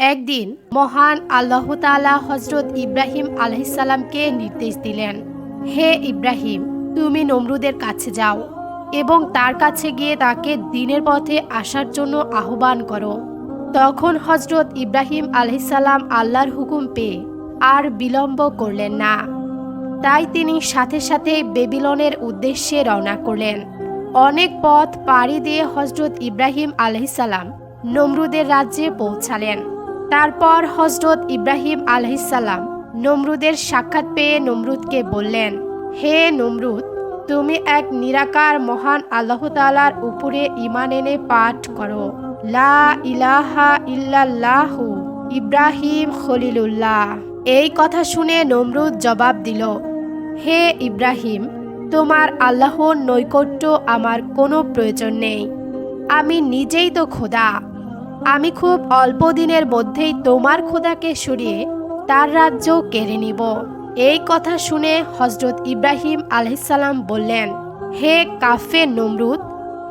একদিন মহান আল্লাহ তাআলা হজরত ইব্রাহিম আলহিসাল্লামকে নির্দেশ দিলেন, হে ইব্রাহিম, তুমি নমরুদের কাছে যাও এবং তার কাছে গিয়ে তাকে দিনের পথে আসার জন্য আহ্বান করো। তখন হজরত ইব্রাহিম আলহিসাল্লাম আল্লাহর হুকুম পেয়ে আর বিলম্ব করলেন না। তাই তিনি সাথে সাথে বেবিলনের উদ্দেশ্যে রওনা করলেন। অনেক পথ পাড়ি দিয়ে হজরত ইব্রাহিম আলহিসাল্লাম নমরুদের রাজ্যে পৌঁছালেন। তারপর হজরত ইব্রাহিম আলহিসাল্লাম নমরুদের সাক্ষাৎ পেয়ে নমরুদকে বললেন, হে নমরুদ, তুমি এক নিরাকার মহান আল্লাহ তালার উপরে ইমান এনে পাঠ করো। লা ইলাহা ইল্লাল্লাহু ইব্রাহিম খলিলুল্লাহ। এই কথা শুনে নমরুদ জবাব দিল, হে ইব্রাহিম, তোমার আল্লাহর নৈকট্য আমার কোনো প্রয়োজন নেই। আমি নিজেই তো খোদা আমি খুব অল্প দিনের মধ্যেই তোমার খোদাকে সরিয়ে তার রাজ্য কেড়ে নিব। এই কথা শুনে হজরত ইব্রাহিম আলহিসাল্লাম বললেন, হে কাফে নমরুদ,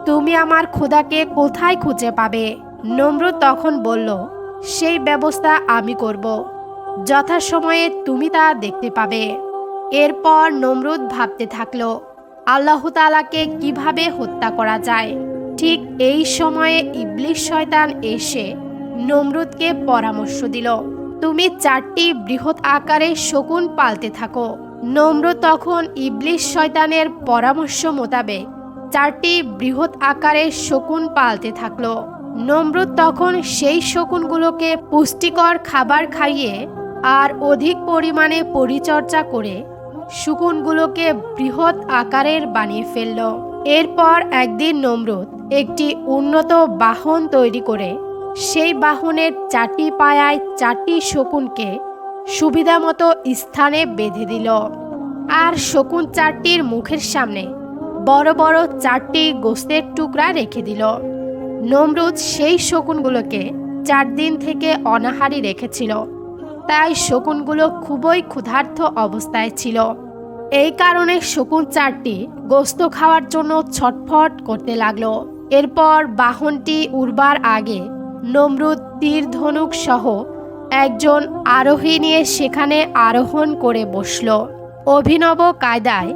তুমি আমার খোদাকে কোথায় খুঁজে পাবে? নমরুদ তখন বলল, সেই ব্যবস্থা আমি করব। যথাসময়ে তুমি তা দেখতে পাবে। এরপর নমরুদ ভাবতে থাকল, আল্লাহ তালাকে কীভাবে হত্যা করা যায়? ঠিক এই সময়ে ইবলিশ শয়তান এসে নমরুদকে পরামর্শ দিল, তুমি চারটি বৃহৎ আকারে শকুন পালতে থাকো। নমরুদ তখন ইবলিশ শয়তানের পরামর্শ মোতাবেক চারটি বৃহৎ আকারে শকুন পালতে থাকল। নমরুদ তখন সেই শকুনগুলোকে পুষ্টিকর খাবার খাইয়ে আর অধিক পরিমাণে পরিচর্যা করে শকুনগুলোকে বৃহৎ আকারের বানিয়ে ফেলল। এরপর একদিন নমরুদ একটি উন্নত বাহন তৈরি করে সেই বাহনের চারটি পায়ায় চারটি শকুনকে সুবিধামতো স্থানে বেঁধে দিল। আর শকুন চারটির মুখের সামনে বড় বড় চারটি গোস্তের টুকরা রেখে দিল। নমরুদ সেই শকুনগুলোকে চার দিন থেকে অনাহারি রেখেছিল। তাই শকুনগুলো খুবই ক্ষুধার্ত অবস্থায় ছিল। এই কারণে শকুন চারটি গোস্ত খাওয়ার জন্য ছটফট করতে লাগল। এরপর বাহনটি উড়বার আগে নমরুদ তীর ধনুক সহ একজন আরোহী নিয়ে সেখানে আরোহণ করে বসল। অভিনব কায়দায়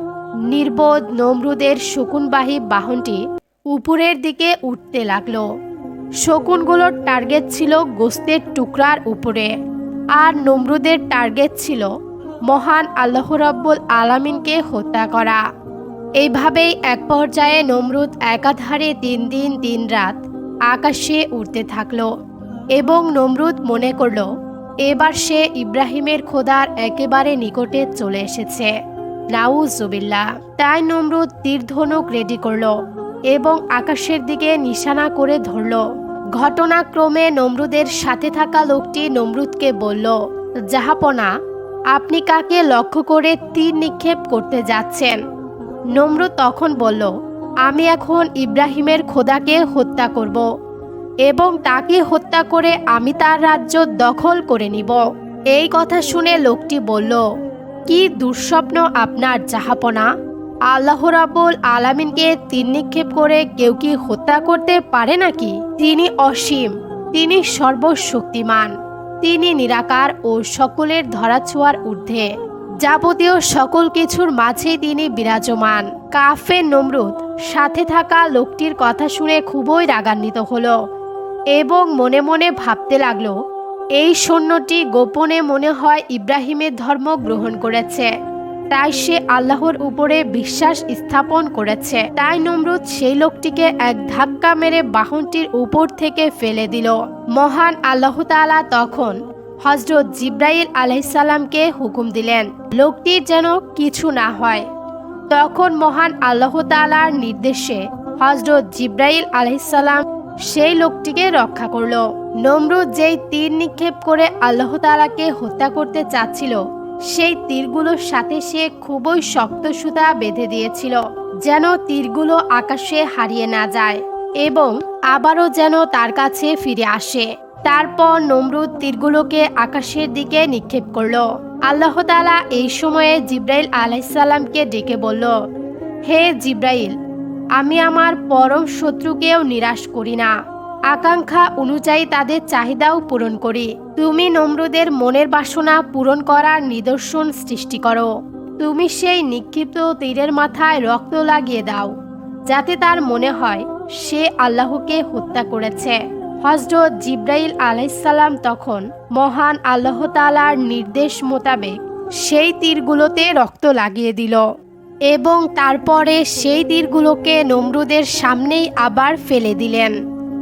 নির্বোধ নমরুদের শকুনবাহী বাহনটি উপরের দিকে উঠতে লাগল। শকুনগুলোর টার্গেট ছিল গোস্তের টুকরার উপরে, আর নমরুদের টার্গেট ছিল মহান আল্লাহ রব্বুল আলামিনকে হত্যা করা। এইভাবেই এক পর্যায়ে নমরুদ একাধারে তিন দিন তিন রাত আকাশে উড়তে থাকল এবং নমরুদ মনে করল, এবার সে ইব্রাহিমের খোদার একেবারে নিকটে চলে এসেছে। নাউজুবিল্লা তাই নমরুদ তীরধনুক রেডি করল এবং আকাশের দিকে নিশানা করে ধরল। ঘটনাক্রমে নমরুদের সাথে থাকা লোকটি নমরুদকে বলল, জাহাপনা, আপনি কাকে লক্ষ্য করে তীর নিক্ষেপ করতে যাচ্ছেন? নমরুদ তখন বলল, আমি এখন ইব্রাহিমের খোদাকে হত্যা করব এবং তাকে হত্যা করে আমি তার রাজ্য দখল করে নিব। এই কথা শুনে লোকটি বলল, কি দুঃস্বপ্ন আপনার জাহাপনা আল্লাহ রাবুল আলামিনকে তীর নিক্ষেপ করে কেউ কি হত্যা করতে পারে নাকি? তিনি অসীম, তিনি সর্বশক্তিমান, তিনি নিরাকার ও সকলের ধরাছোঁয়ার ঊর্ধ্বে। যাবতীয় সকল কিছুর মাঝেই তিনি বিরাজমান। কাফে নমরুদ সাথে থাকা লোকটির কথা শুনে খুবই রাগান্বিত হলো এবং মনে মনে ভাবতে লাগল, এই সৈন্যটি গোপনে মনে হয় ইব্রাহিমের ধর্ম গ্রহণ করেছে। তাই সে আল্লাহর উপরে বিশ্বাস স্থাপন করেছে। তাই নমরুদ সেই লোকটিকে এক ধাক্কা মেরে বাহনটির উপর থেকে ফেলে দিল। মহান আল্লাহ তাআলা তখন হজরত জিব্রাইল আলাইসাল্লামকে হুকুম দিলেন লোকটির যেন কিছু না হয়। তখন মহান আল্লাহ তাআলার নির্দেশে হজরত জিব্রাইল আলাইসাল্লাম সেই লোকটিকে রক্ষা করল। নমরুদ যেই তীর নিক্ষেপ করে আল্লাহ তাআলাকে হত্যা করতে চাচ্ছিল, সেই তীরগুলোর সাথে সে খুবই শক্ত সুতা বেঁধে দিয়েছিল, যেন তীরগুলো আকাশে হারিয়ে না যায় এবং আবারও যেন তার কাছে ফিরে আসে। তারপর নমরুদ তীরগুলোকে আকাশের দিকে নিক্ষেপ করল। আল্লাহ তালা এই সময়ে জিব্রাইল আলাইসাল্লামকে ডেকে বলল, হে জিব্রাইল, আমি আমার পরম শত্রুকেও নিরাশ করি না। আকাঙ্ক্ষা অনুযায়ী তাদের চাহিদাও পূরণ করি। তুমি নমরুদের মনের বাসনা পূরণ করার নিদর্শন সৃষ্টি করো। তুমি সেই নিক্ষিপ্ত তীরের মাথায় রক্ত লাগিয়ে দাও, যাতে তার মনে হয় সে আল্লাহকে হত্যা করেছে। হজরত জিব্রাইল আলাইসাল্লাম তখন মহান আল্লাহ তালার নির্দেশ মোতাবেক সেই তীরগুলোতে রক্ত লাগিয়ে দিল এবং তারপরে সেই তীরগুলোকে নমরুদের সামনেই আবার ফেলে দিলেন।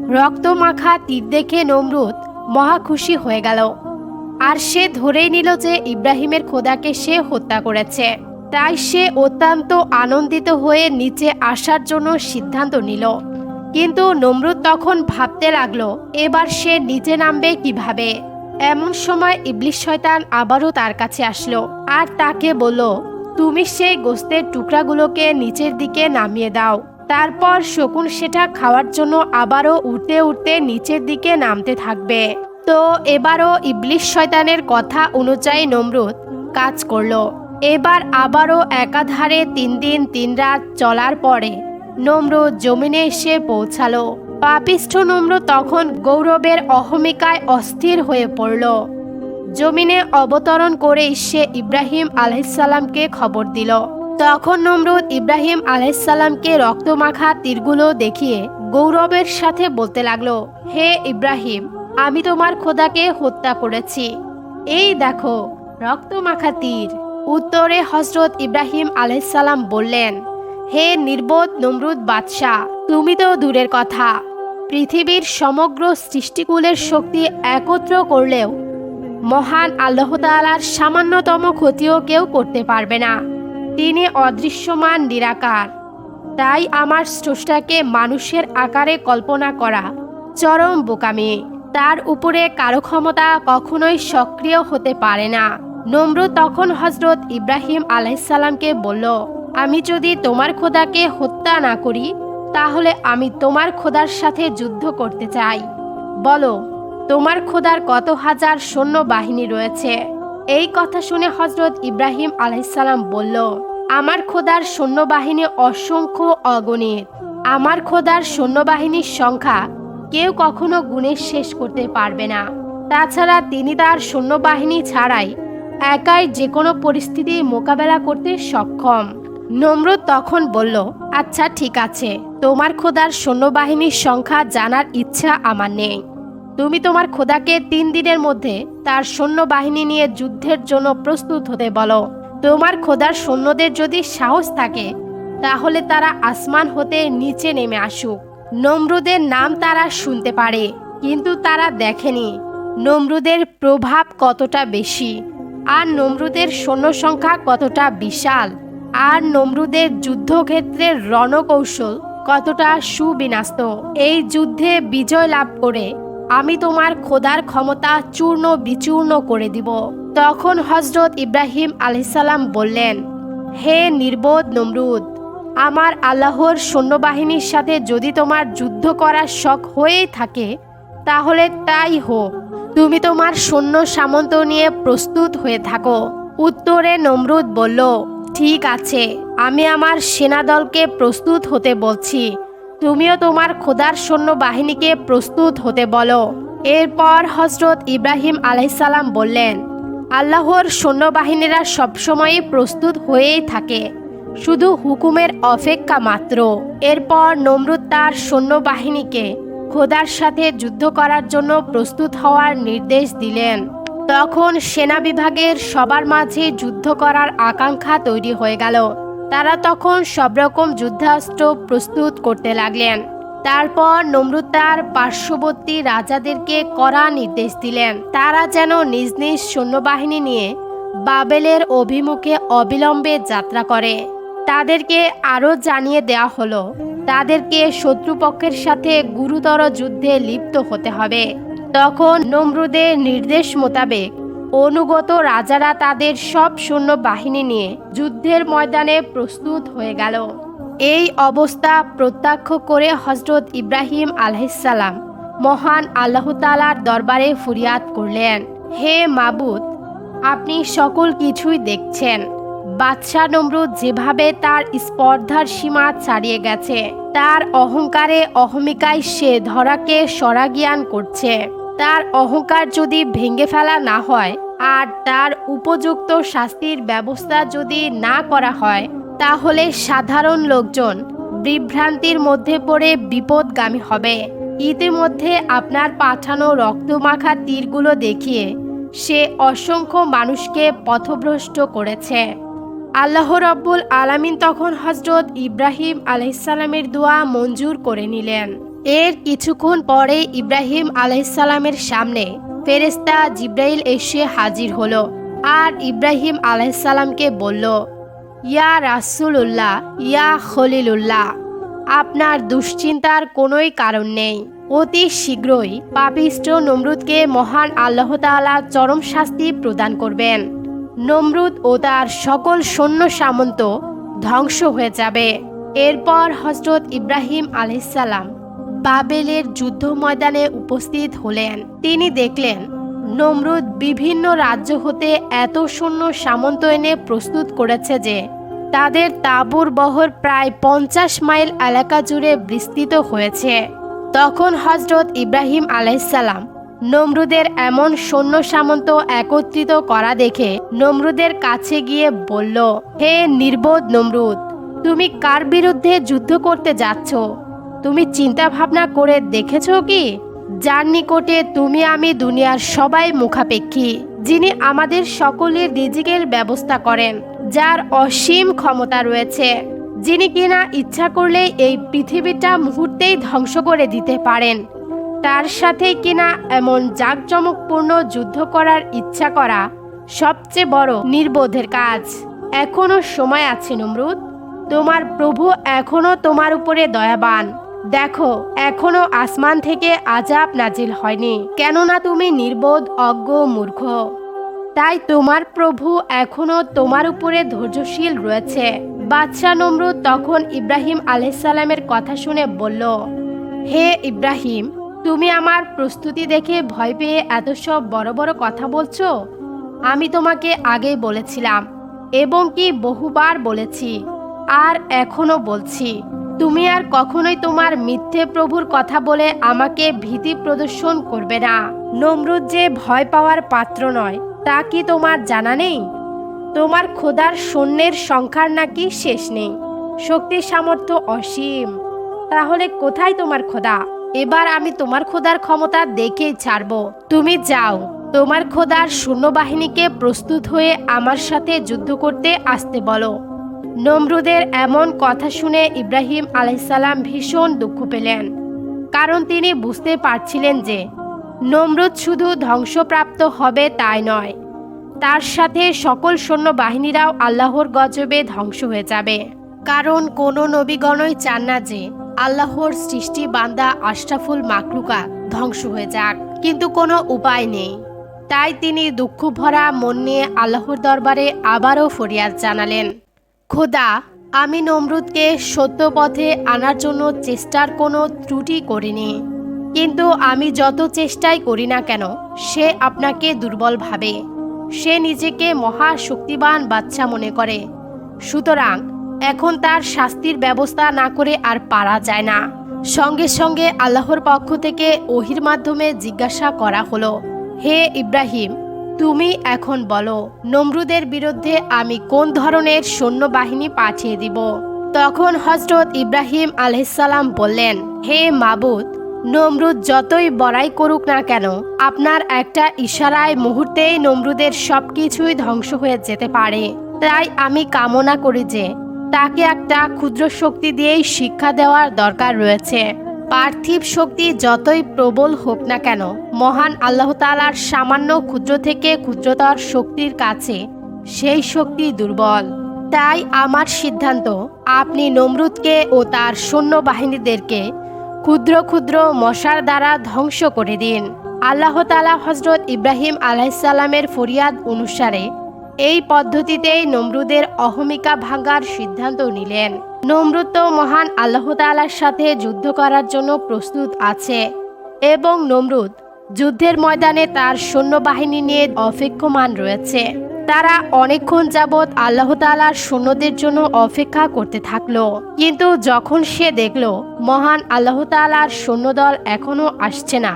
রক্তমাখা তীর দেখে নমরুদ মহা খুশি হয়ে গেল। আর সে ধরেই নিল যে ইব্রাহিমের খোদাকে সে হত্যা করেছে। তাই সে অত্যন্ত আনন্দিত হয়ে নিচে আসার জন্য সিদ্ধান্ত নিল। কিন্তু নমরুদ তখন ভাবতে লাগল, এবার সে নিচে নামবে কীভাবে? এমন সময় ইবলিশ শয়তান আবারও তার কাছে আসলো আর তাকে বলল, তুমি সেই গোস্তের টুকরাগুলোকে নিচের দিকে নামিয়ে দাও। তারপর শকুন সেটা খাওয়ার জন্য আবারও উঠতে উঠতে নিচের দিকে নামতে থাকবে। তো এবারও ইবলিশ শয়তানের কথা অনুযায়ী নমরুদ কাজ করল। এবার আবারও একাধারে তিন দিন তিন রাত চলার পরে নমরুদ জমিনে এসে পৌঁছালো। পাপিষ্ঠ নমরুদ তখন গৌরবের অহমিকায় অস্থির হয়ে পড়ল। জমিনে অবতরণ করে সে ইব্রাহিম আলাইসাল্লামকে খবর দিল। তখন নমরুদ ইব্রাহিম আলাইসাল্লামকে রক্তমাখা তীরগুলো দেখিয়ে গৌরবের সাথে বলতে লাগল, হে ইব্রাহিম, আমি তোমার খোদাকে হত্যা করেছি। এই দেখো, রক্তমাখা তীর। উত্তরে হজরত ইব্রাহিম আলাইসাল্লাম বললেন হে নির্বোধ নমরুদ বাদশাহ, তুমি তো দূরের কথা। পৃথিবীর সমগ্র সৃষ্টিকুলের শক্তি একত্র করলেও মহান আল্লাহ তাআলার সামান্যতম ক্ষতিও কেউ করতে পারবে না। তিনি অদৃশ্যমান, নিরাকার। তাই আমার স্রষ্টাকে মানুষের আকারে কল্পনা করা চরম বোকামি। তার উপরে কারও ক্ষমতা কখনোই সক্রিয় হতে পারে না। নমরু তখন হজরত ইব্রাহিম আলাইসাল্লামকে বলল আমি যদি তোমার খোদাকে হত্যা না করি, তাহলে আমি তোমার খোদার সাথে যুদ্ধ করতে চাই। বলো, তোমার খোদার কত হাজার সৈন্য বাহিনী রয়েছে? এই কথা শুনে হজরত ইব্রাহিম আলাইসাল্লাম বলল, আমার খোদার সৈন্যবাহিনী অসংখ্য অগণিত। আমার খোদার সৈন্যবাহিনীর সংখ্যা কেউ কখনো গুণে শেষ করতে পারবে না। তাছাড়া তিনি তার সৈন্যবাহিনী ছাড়াই একাই যে কোনো পরিস্থিতি মোকাবেলা করতে সক্ষম। নমরুদ তখন বলল আচ্ছা ঠিক আছে। তোমার খোদার সৈন্যবাহিনীর সংখ্যা জানার ইচ্ছা আমার নেই। তুমি তোমার খোদাকে তিন দিনের মধ্যে তার সৈন্যবাহিনী নিয়ে যুদ্ধের জন্য প্রস্তুত হতে বলো। তোমার খোদার সৈন্যদের যদি সাহস থাকে, তাহলে তারা আসমান হতে নিচে নেমে আসুক। নমরুদের নাম তারা শুনতে পারে, কিন্তু তারা দেখেনি। নমরুদের প্রভাব কতটা বেশি? আর নমরুদের সৈন্য সংখ্যা কতটা বিশাল? আর নমরুদের যুদ্ধক্ষেত্রের রণকৌশল কতটা সুবিন্যস্ত। এই যুদ্ধে বিজয় লাভ করে আমি তোমার খোদার ক্ষমতা চূর্ণ বিচূর্ণ করে দিব। তখন হজরত ইব্রাহিম আলাইসাল্লাম বললেন, হে নির্বোধ নমরুদ, আমার আল্লাহর সৈন্যবাহিনীর সাথে যদি তোমার যুদ্ধ করার শখ হয়েই থাকে, তাহলে তাই হোক। তুমি তোমার সৈন্য সামন্ত নিয়ে প্রস্তুত হয়ে থাকো। উত্তরে নমরুদ বলল ঠিক আছে, আমি আমার সেনাদলকে প্রস্তুত হতে বলছি। তুমিও তোমার খোদার সৈন্য বাহিনীকে প্রস্তুত হতে বলো। এরপর হজরত ইব্রাহিম আলাইসাল্লাম বললেন, আল্লাহর সৈন্যবাহিনীরা সবসময়ই প্রস্তুত হয়েই থাকে, শুধু হুকুমের অপেক্ষা মাত্র। এরপর নমরুদ তার সৈন্যবাহিনীকে খোদার সাথে যুদ্ধ করার জন্য প্রস্তুত হওয়ার নির্দেশ দিলেন। তখন সেনা বিভাগের সবার মাঝে যুদ্ধ করার আকাঙ্ক্ষা তৈরি হয়ে গেল। তারা তখন সব রকম যুদ্ধাস্ত্র প্রস্তুত করতে লাগলেন। তারপর নমরুদ তার পার্শ্ববর্তী রাজাদেরকে কড়া নির্দেশ দিলেন। তারা যেন নিজ নিজ সৈন্যবাহিনী নিয়ে বাবেলের অভিমুখে অবিলম্বে যাত্রা করে। তাদেরকে আরও জানিয়ে দেওয়া হলো, তাদেরকে শত্রুপক্ষের সাথে গুরুতর যুদ্ধে লিপ্ত হতে হবে। তখন নমরুদের নির্দেশ মোতাবেক অনুগত রাজারা তাদের সব সৈন্য বাহিনী নিয়ে যুদ্ধের ময়দানে প্রস্তুত হয়ে গেল। এই অবস্থা প্রত্যক্ষ করে হজরত ইব্রাহিম আলহিসাল্লাম মহান আল্লাহ তালার দরবারে ফরিয়াদ করলেন, হে মাবুদ, আপনি সকল কিছুই দেখছেন। বাদশাহ নমরুদ যেভাবে তার স্পর্ধার সীমা ছাড়িয়ে গেছে, তার অহংকারে অহমিকায় সে ধরাকে সরাজ্ঞান করছে। তার অহংকার যদি ভেঙে ফেলা না হয় আর তার উপযুক্ত শাস্তির ব্যবস্থা যদি না করা হয়, তাহলে সাধারণ লোকজন বিভ্রান্তির মধ্যে পড়ে বিপদগামী হবে। ইতিমধ্যে আপনার পাঠানো রক্তমাখা তীরগুলো দেখিয়ে সে অসংখ্য মানুষকে পথভ্রষ্ট করেছে। আল্লাহ রব্বুল আলামিন তখন হজরত ইব্রাহিম আলাইসালামের দোয়া মঞ্জুর করে নিলেন। এর কিছুক্ষণ পরে ইব্রাহিম আলাইসালামের সামনে ফেরেস্তা জিব্রাইল এসে হাজির হলো আর ইব্রাহিম আলাইসালামকে বলল, ইয়া রাসুলুল্লাহ, ইয়া খলিলুল্লাহ, আপনার দুশ্চিন্তার কোনোই কারণ নেই। অতি শীঘ্রই পাপিষ্ট নমরুদকে মহান আল্লাহ তাআলা চরম শাস্তি প্রদান করবেন। নমরুদ ও তার সকল সৈন্য সামন্ত ধ্বংস হয়ে যাবে। এরপর হজরত ইব্রাহিম আলাইসাল্লাম বাবেলের যুদ্ধ ময়দানে উপস্থিত হলেন। তিনি দেখলেন, নমরুদ বিভিন্ন রাজ্য হতে এত সৈন্য সামন্ত এনে প্রস্তুত করেছে যে, তাদের তাঁবুর বহর প্রায় পঞ্চাশ মাইল এলাকা জুড়ে বিস্তৃত হয়েছে। তখন হজরত ইব্রাহিম আলাইসাল্লাম নমরুদের এমন সৈন্য সামন্ত একত্রিত করা দেখে নমরুদের কাছে গিয়ে বলল, হে নির্বোধ নমরুদ, তুমি কার বিরুদ্ধে যুদ্ধ করতে যাচ্ছ? তুমি চিন্তা ভাবনা করে দেখেছ কি? যার নিকটে তুমি আমি দুনিয়ার সবাই মুখাপেক্ষী, যিনি আমাদের সকলের রিজিকের ব্যবস্থা করেন, যার অসীম ক্ষমতা রয়েছে, যিনি কিনা ইচ্ছা করলেই এই পৃথিবীটা মুহূর্তেই ধ্বংস করে দিতে পারেন। তার সাথে কিনা এমন জাঁকজমকপূর্ণ যুদ্ধ করার ইচ্ছা করা সবচেয়ে বড় নির্বোধের কাজ। এখনও সময় আছে, নমরুদ। তোমার প্রভু এখনও তোমার উপরে দয়াবান। দেখো, এখনও আসমান থেকে আজাব নাজিল হয়নি, কেননা তুমি নির্বোধ, অজ্ঞ, মূর্খ। তাই তোমার প্রভু এখনও তোমার উপরে ধৈর্যশীল রয়েছে। বাদশাহ নমরুদ তখন ইব্রাহিম আলাইসাল্লামের কথা শুনে বলল, হে ইব্রাহিম, তুমি আমার প্রস্তুতি দেখে ভয় পেয়ে এত সব বড় বড় কথা বলছো? আমি তোমাকে আগেই বলেছিলাম এবং কি বহুবার বলেছি, আর এখনও বলছি। তুমি আর কখনোই তোমার মিথ্যে প্রভুর কথা বলে আমাকে ভীতি প্রদর্শন করবে না। নমরুদ যে ভয় পাওয়ার পাত্র নয়, তা কি তোমার জানা নেই? তোমার খোদার সৈন্যের সংখ্যার নাকি শেষ নেই। শক্তি সামর্থ্য অসীম। তাহলে কোথায় তোমার খোদা এবার আমি তোমার খোদার ক্ষমতা দেখেই ছাড়ব। তুমি যাও। তোমার খোদার সৈন্যবাহিনীকে প্রস্তুত হয়ে আমার সাথে যুদ্ধ করতে আসতে বলো। নমরুদের এমন কথা শুনে ইব্রাহিম আলাইসাল্লাম ভীষণ দুঃখ পেলেন। কারণ তিনি বুঝতে পারছিলেন যে, নমরুদ শুধু ধ্বংসপ্রাপ্ত হবে তাই নয়, তার সাথে সকল সৈন্য বাহিনীরাও আল্লাহর গজবে ধ্বংস হয়ে যাবে। কারণ কোনো নবীগণই চান না যে, আল্লাহর সৃষ্টি বান্দা আশরাফুল মাকলুকা ধ্বংস হয়ে যাক, কিন্তু কোনো উপায় নেই। তাই তিনি দুঃখ ভরা মন নিয়ে আল্লাহর দরবারে আবারও ফরিয়াদ জানালেন। খোদা, আমি নমরুদকে সত্য পথে আনার জন্য চেষ্টার কোনো ত্রুটি করিনি। কিন্তু আমি যত চেষ্টাই করি না কেন, সে আপনাকে দুর্বল ভাবে। সে নিজেকে মহা শক্তিবান বাচ্চা মনে করে। সুতরাং, এখন তার শাস্তির ব্যবস্থা না করে আর পারা যায় না। সঙ্গে সঙ্গে আল্লাহর পক্ষ থেকে ওহির মাধ্যমে জিজ্ঞাসা করা হলো, হে ইব্রাহিম তুমি এখন বলো, নমরুদের বিরুদ্ধে আমি কোন ধরনের সৈন্যবাহিনী পাঠিয়ে দিব? তখন হজরত ইব্রাহিম আলহিসাল্লাম বললেন, হে মাবুদ, নমরুদ যতই বড়াই করুক না কেন, আপনার একটা ইশারায় মুহূর্তেই নমরুদের সব কিছুই ধ্বংস হয়ে যেতে পারে। তাই আমি কামনা করি যে, তাকে একটা ক্ষুদ্র শক্তি দিয়েই শিক্ষা দেওয়ার দরকার রয়েছে। পার্থিব শক্তি যতই প্রবল হোক না কেন, মহান আল্লাহ তালার সামান্য ক্ষুদ্র থেকে ক্ষুদ্রতর শক্তির কাছে সেই শক্তি দুর্বল। তাই আমার সিদ্ধান্ত, আপনি নমরুদকে ও তার সৈন্য বাহিনীদেরকে ক্ষুদ্র ক্ষুদ্র মশার দ্বারা ধ্বংস করে দিন। আল্লাহ তালা হজরত ইব্রাহিম আলাইসাল্লামের ফরিয়াদ অনুসারে এই পদ্ধতিতেই নমরুদের অহমিকা ভাঙার সিদ্ধান্ত নিলেন। নমরুদ তো মহান আল্লাহ তালার সাথে যুদ্ধ করার জন্য প্রস্তুত আছে এবং নমরুদ যুদ্ধের ময়দানে তার সৈন্যবাহিনী নিয়ে অপেক্ষমান রয়েছে। তারা অনেকক্ষণ যাবৎ আল্লাহ তালার সৈন্যদের জন্য অপেক্ষা করতে থাকল। কিন্তু যখন সে দেখল মহান আল্লাহ তালার সৈন্যদল এখনও আসছে না,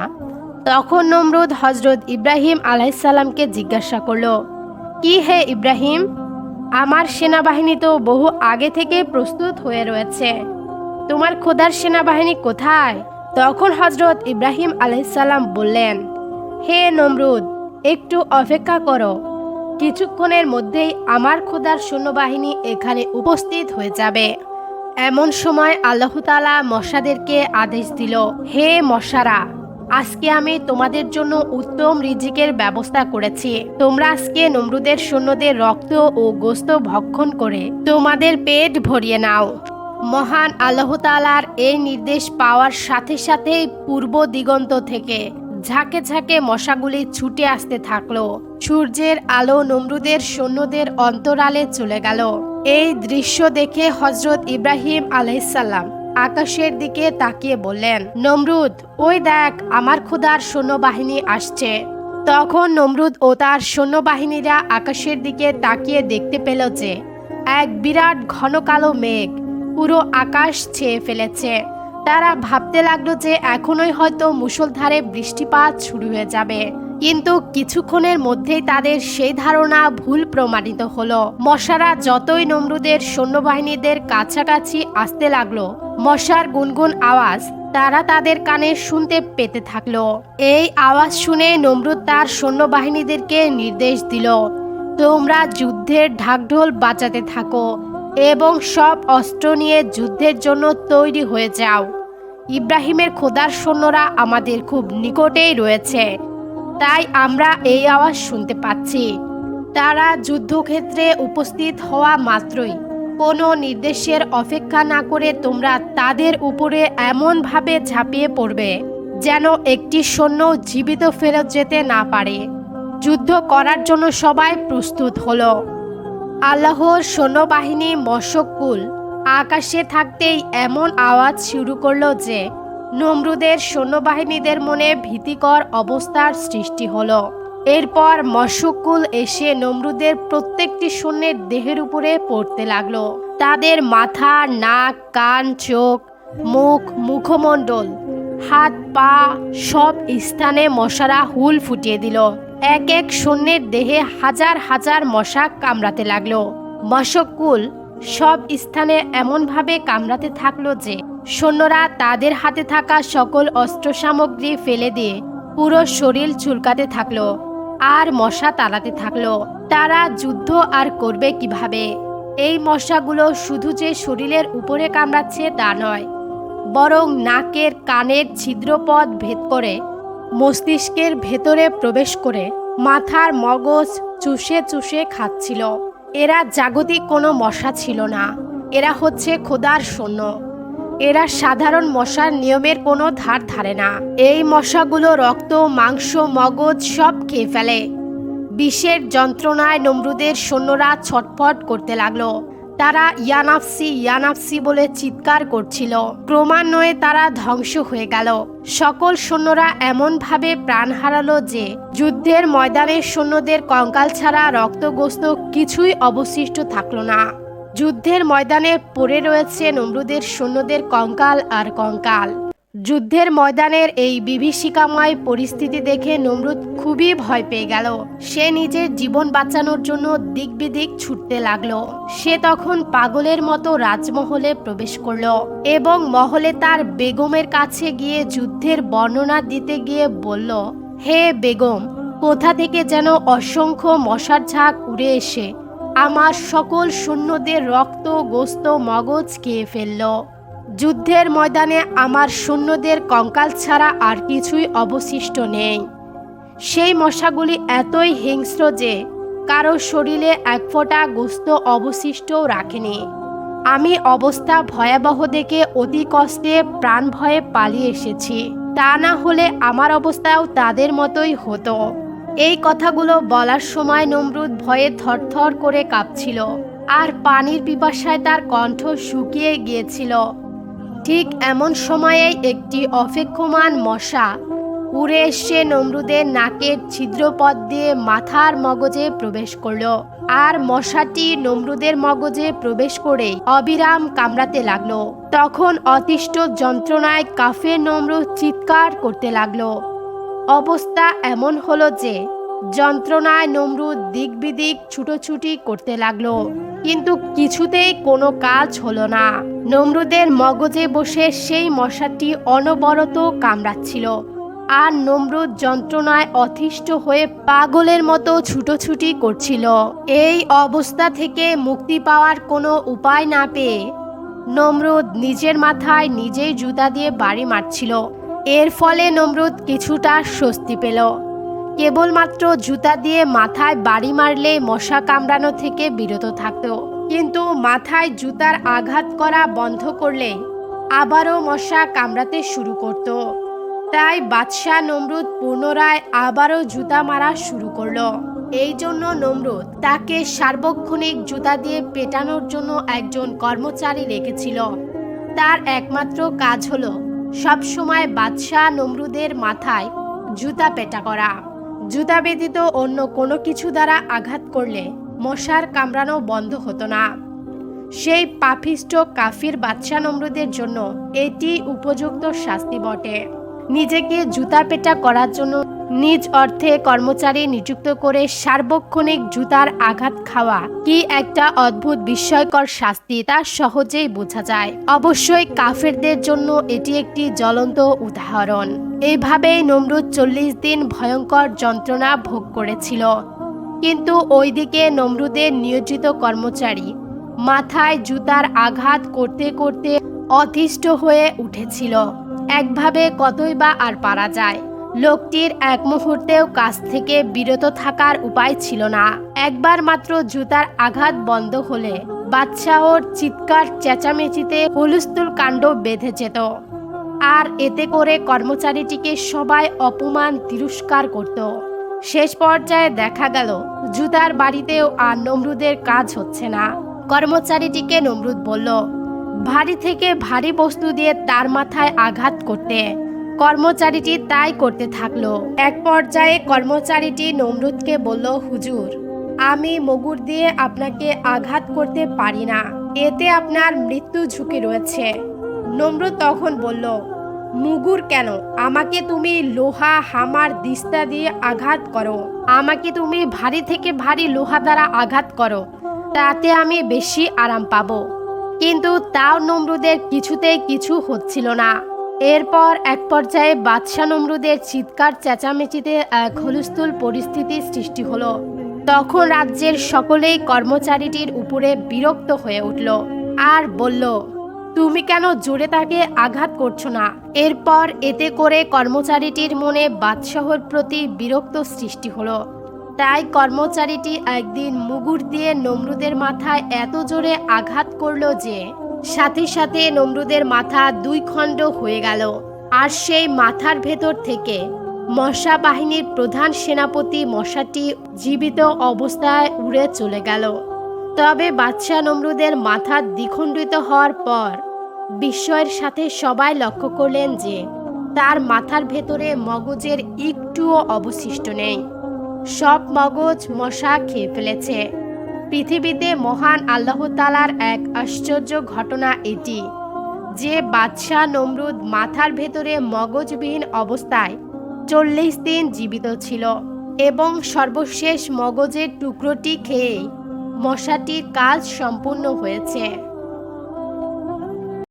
তখন নমরুদ হজরত ইব্রাহিম আলাইসাল্লামকে জিজ্ঞাসা করল, কি হে ইব্রাহিম? আমার সেনাবাহিনী তো বহু আগে থেকে প্রস্তুত হয়ে রয়েছে। তোমার খোদার সেনাবাহিনী কোথায়? তখন হজরত ইব্রাহিম আলাইসাল্লাম বললেন, হে নমরুদ, একটু অপেক্ষা করো। কিছুক্ষণের মধ্যেই আমার খোদার সৈন্যবাহিনী এখানে উপস্থিত হয়ে যাবে। এমন সময় আল্লাহতালা মশাদেরকে আদেশ দিল, হে মশারা আজকে আমি তোমাদের জন্য উত্তম রিজিকের ব্যবস্থা করেছি। তোমরা আজকে নমরুদের সৈন্যদের রক্ত ও গোস্ত ভক্ষণ করে তোমাদের পেট ভরিয়ে নাও। মহান আল্লাহ তালার এই নির্দেশ পাওয়ার সাথে সাথেই পূর্ব দিগন্ত থেকে ঝাঁকে ঝাঁকে মশাগুলি ছুটে আসতে থাকল। সূর্যের আলো নমরুদের সৈন্যদের অন্তরালে চলে গেল। এই দৃশ্য দেখে হজরত ইব্রাহিম আলাইসাল্লাম আকাশের দিকে তাকিয়ে বললেন, নমরুদ, ওই দেখ, আমার ক্ষুদার সৈন্যবাহিনী আসছে। তখন নমরুদ ও তার সৈন্যবাহিনীরা আকাশের দিকে তাকিয়ে দেখতে পেল যে, এক বিরাট ঘন কালো মেঘ পুরো আকাশ ছেয়ে ফেলেছে। তারা ভাবতে লাগল যে, এখনোই হয়তো মুষলধারে বৃষ্টিপাত শুরু হয়ে যাবে। কিন্তু কিছুক্ষণের মধ্যেই তাদের সেই ধারণা ভুল প্রমাণিত হলো। মশারা যতই নমরুদের সৈন্যবাহিনীদের কাছাকাছি আসতে লাগল, মশার গুনগুন আওয়াজ তারা তাদের কানে শুনতে পেতে থাকল। এই আওয়াজ শুনে নমরুদ তার সৈন্যবাহিনীদেরকে নির্দেশ দিল, তোমরা যুদ্ধের ঢাকঢোল বাঁচাতে থাকো এবং সব অস্ত্র নিয়ে যুদ্ধের জন্য তৈরি হয়ে যাও। ইব্রাহিমের খোদার সৈন্যরা আমাদের খুব নিকটেই রয়েছে। তাই আমরা এই আওয়াজ শুনতে পাচ্ছি। তারা যুদ্ধক্ষেত্রে উপস্থিত হওয়া মাত্রই কোনো নির্দেশের অপেক্ষা না করে তোমরা তাদের উপরে এমনভাবে ঝাঁপিয়ে পড়বে যেন একটি সৈন্য জীবিত ফেরত যেতে না পারে। যুদ্ধ করার জন্য সবাই প্রস্তুত হলো। আল্লাহর সৈন্যবাহিনী মশকুল আকাশে থাকতেই এমন আওয়াজ শুরু করল যে নমরুদের সৈন্যবাহিনীদের মনে ভীতিকর অবস্থার সৃষ্টি হলো। এরপর মশকুল এসে নমরুদের প্রত্যেকটি সৈন্যের দেহের উপরে পড়তে লাগল। তাদের মাথা, নাক, কান, চোখ, মুখ, মুখমণ্ডল, হাত, পা সব স্থানে মশারা হুল ফুটিয়ে দিল। এক এক সৈন্যের দেহে হাজার হাজার মশা কামড়াতে লাগল। মশকুল সব স্থানে এমনভাবে কামড়াতে থাকল যে সৈন্যরা তাদের হাতে থাকা সকল অস্ত্র সামগ্রী ফেলে দিয়ে পুরো শরীর চুলকাতে থাকল আর মশা তাড়াতে থাকল। তারা যুদ্ধ আর করবে কীভাবে? এই মশাগুলো শুধু যে শরীরের উপরে কামড়াচ্ছে তা নয়, বরং নাকের কানের ছিদ্রপথ ভেদ করে মস্তিষ্কের ভেতরে প্রবেশ করে মাথার মগজ চুষে চুষে খাচ্ছিল। এরা জাগতিক কোনো মশা ছিল না। এরা হচ্ছে খোদার সৈন্য। এরা সাধারণ মশার নিয়মের কোনো ধার ধারে না। এই মশাগুলো রক্ত, মাংস, মগজ সব খেয়ে ফেলে। বিষের যন্ত্রণায় নমরুদের সৈন্যরা ছটফট করতে লাগল। তারা ইয়ানাফসি ইয়ানাফসি বলে চিৎকার করছিল। ক্রমান্বয়ে তারা ধ্বংস হয়ে গেল। সকল সৈন্যরা এমনভাবে প্রাণ হারালো যে, যুদ্ধের ময়দানের সৈন্যদের কঙ্কাল ছাড়া রক্তগ্রস্ত কিছুই অবশিষ্ট থাকল না। যুদ্ধের ময়দানে পড়ে রয়েছে নমরুদের সৈন্যদের কঙ্কাল আর কঙ্কাল। যুদ্ধের ময়দানের এই বিভীষিকাময় পরিস্থিতি দেখে নমরুদ খুবই ভয় পেয়ে গেল। সে নিজের জীবন বাঁচানোর জন্য দিক বিদিক ছুটতে লাগল। সে তখন পাগলের মতো রাজমহলে প্রবেশ করল এবং মহলে তার বেগমের কাছে গিয়ে যুদ্ধের বর্ণনা দিতে গিয়ে বলল, হে বেগম, কোথা থেকে যেন অসংখ্য মশার ঝাঁক উড়ে এসে আমার সকল সৈন্যদের রক্ত, গোস্ত, মগজ খেয়ে ফেলল। যুদ্ধের ময়দানে আমার সৈন্যদের কঙ্কাল ছাড়া আর কিছুই অবশিষ্ট নেই। সেই মশাগুলি এতই হিংস্র যে কারও শরীরে এক ফোঁটা গোস্ত অবশিষ্টও রাখেনি। আমি অবস্থা ভয়াবহ দেখে অতি কষ্টে প্রাণ ভয়ে পালিয়ে এসেছি। তা না হলে আমার অবস্থাও তাদের মতোই হতো। এই কথাগুলো বলার সময় নমরুদ ভয়ে থরথর করে কাঁপছিল আর পানির পিপাসায় তার কণ্ঠ শুকিয়ে গিয়েছিল। ঠিক এমন সময়ে একটি অপেক্ষমান মশা উড়ে এসে নমরুদের নাকের ছিদ্রপথ দিয়ে মাথার মগজে প্রবেশ করল আর মশাটি নমরুদের মগজে প্রবেশ করে অবিরাম কামড়াতে লাগল। তখন অতিষ্ঠ যন্ত্রণায় কাফের নমরুদ চিৎকার করতে লাগল। অবস্থা এমন হলো যে যন্ত্রণায় নমরুদ দিক বিদিক ছুটোছুটি করতে লাগল। কিন্তু কিছুতেই কোনো কাজ হলো না। নমরুদের মগজে বসে সেই মশাটি অনবরত কামড়াচ্ছিল। আর নমরুদ যন্ত্রণায় অতিষ্ঠ হয়ে পাগলের মতো ছুটোছুটি করছিল। এই অবস্থা থেকে মুক্তি পাওয়ার কোনো উপায় না পেয়ে নমরুদ নিজের মাথায় নিজেই জুতা দিয়ে বাড়ি মারছিল। এর ফলে নমরুদ কিছুটা স্বস্তি পেল। কেবলমাত্র জুতা দিয়ে মাথায় বাড়ি মারলে মশা কামড়ানো থেকে বিরত থাকত। কিন্তু মাথায় জুতার আঘাত করা বন্ধ করলে আবারও মশা কামড়াতে শুরু করত। তাই বাদশাহ নমরুদ পুনরায় আবারও জুতা মারা শুরু করল। এই জন্য নমরুদ তাকে সার্বক্ষণিক জুতা দিয়ে পেটানোর জন্য একজন কর্মচারী রেখেছিল। তার একমাত্র কাজ হলো সবসময় বাদশাহ নমরুদের মাথায় জুতা পেটা করা। জুতা ব্যতীত অন্য কোনো কিছু দ্বারা আঘাত করলে মশার কামড়ানো বন্ধ হতো না। সেই পাফিষ্ট কাফির বাদশাহ নমরুদের জন্য এটি উপযুক্ত শাস্তি বটে। নিজেকে জুতা পেটা করার জন্য নিজ অর্থে কর্মচারী নিযুক্ত করে সার্বক্ষণিক জুতার আঘাত খাওয়া কি একটা অদ্ভুত বিস্ময়কর শাস্তি তা সহজেই বোঝা যায়। অবশ্যই কাফেরদের জন্য এটি একটি জ্বলন্ত উদাহরণ। এইভাবেই নমরুদ চল্লিশ দিন ভয়ঙ্কর যন্ত্রণা ভোগ করেছিল। কিন্তু ওইদিকে নমরুদের নিয়োজিত কর্মচারী মাথায় জুতার আঘাত করতে করতে অতিষ্ঠ হয়ে উঠেছিল। একভাবে কতই বা আর পারা যায়। লোকটির এক মুহূর্তেও কাজ থেকে বিরত থাকার উপায় ছিল না। একবার মাত্র জুতার আঘাত বন্ধ হলে বাদশাহর চিৎকার চেঁচামেচিতে হুলস্থুল কাণ্ড বেঁধে যেত। আর এতে করে কর্মচারীটিকে সবাই অপমান, তিরস্কার করত। শেষ পর্যায়ে দেখা গেল, জুতার বাড়িতেও আর নমরুদের কাজ হচ্ছে না। কর্মচারীটিকে নমরুদ বলল, ভারী থেকে ভারী বস্তু দিয়ে তার মাথায় আঘাত করতে কর্মচারীটি তাই করতে থাকল। এক পর্যায়ে কর্মচারীটি নমরুদকে বলল, হুজুর, আমি মগুর দিয়ে আপনাকে আঘাত করতে পারি না। এতে আপনার মৃত্যু ঝুঁকি রয়েছে। নমরুদ তখন বলল, মুগুর কেন? আমাকে তুমি লোহা, হামার, দিস্তা দিয়ে আঘাত করো। আমাকে তুমি ভারী থেকে ভারী লোহা দ্বারা আঘাত করো। তাতে আমি বেশি আরাম পাবো। কিন্তু তাও নমরুদের কিছুতেই কিছু হচ্ছিল না। এরপর এক পর্যায়ে বাদশাহ নমরুদের চিৎকার, চেঁচামেচিতে এক হলুস্থুল পরিস্থিতির সৃষ্টি হলো। তখন রাজ্যের সকলেই কর্মচারীটির উপরে বিরক্ত হয়ে উঠল আর বলল, তুমি কেন জোরে তাকে আঘাত করছ না? এরপর এতে করে কর্মচারীটির মনে বাদশাহর প্রতি বিরক্ত সৃষ্টি হলো। তাই কর্মচারীটি একদিন মুগুর দিয়ে নমরুদের মাথায় এত জোরে আঘাত করল যে সাথে সাথে নমরুদের মাথা দুই খণ্ড হয়ে গেল। আর সেই মাথার ভেতর থেকে মশা বাহিনীর প্রধান সেনাপতি মশাটি জীবিত অবস্থায় উড়ে চলে গেল। তবে বাদশাহ নমরুদের মাথা দ্বিখণ্ডিত হওয়ার পর বিস্ময়ের সাথে সবাই লক্ষ্য করলেন যে তার মাথার ভেতরে মগজের একটুও অবশিষ্ট নেই। সব মগজ মশা খেয়ে ফেলেছে। পৃথিবীতে মহান আল্লাহ তালার এক আশ্চর্য ঘটনা এটি, যে বাদশাহ নমরুদ মাথার ভেতরে মগজবিহীন অবস্থায় চল্লিশ দিন জীবিত ছিল এবং সর্বশেষ মগজের টুকরোটি খেয়ে মশাটির কাজ সম্পূর্ণ হয়েছে।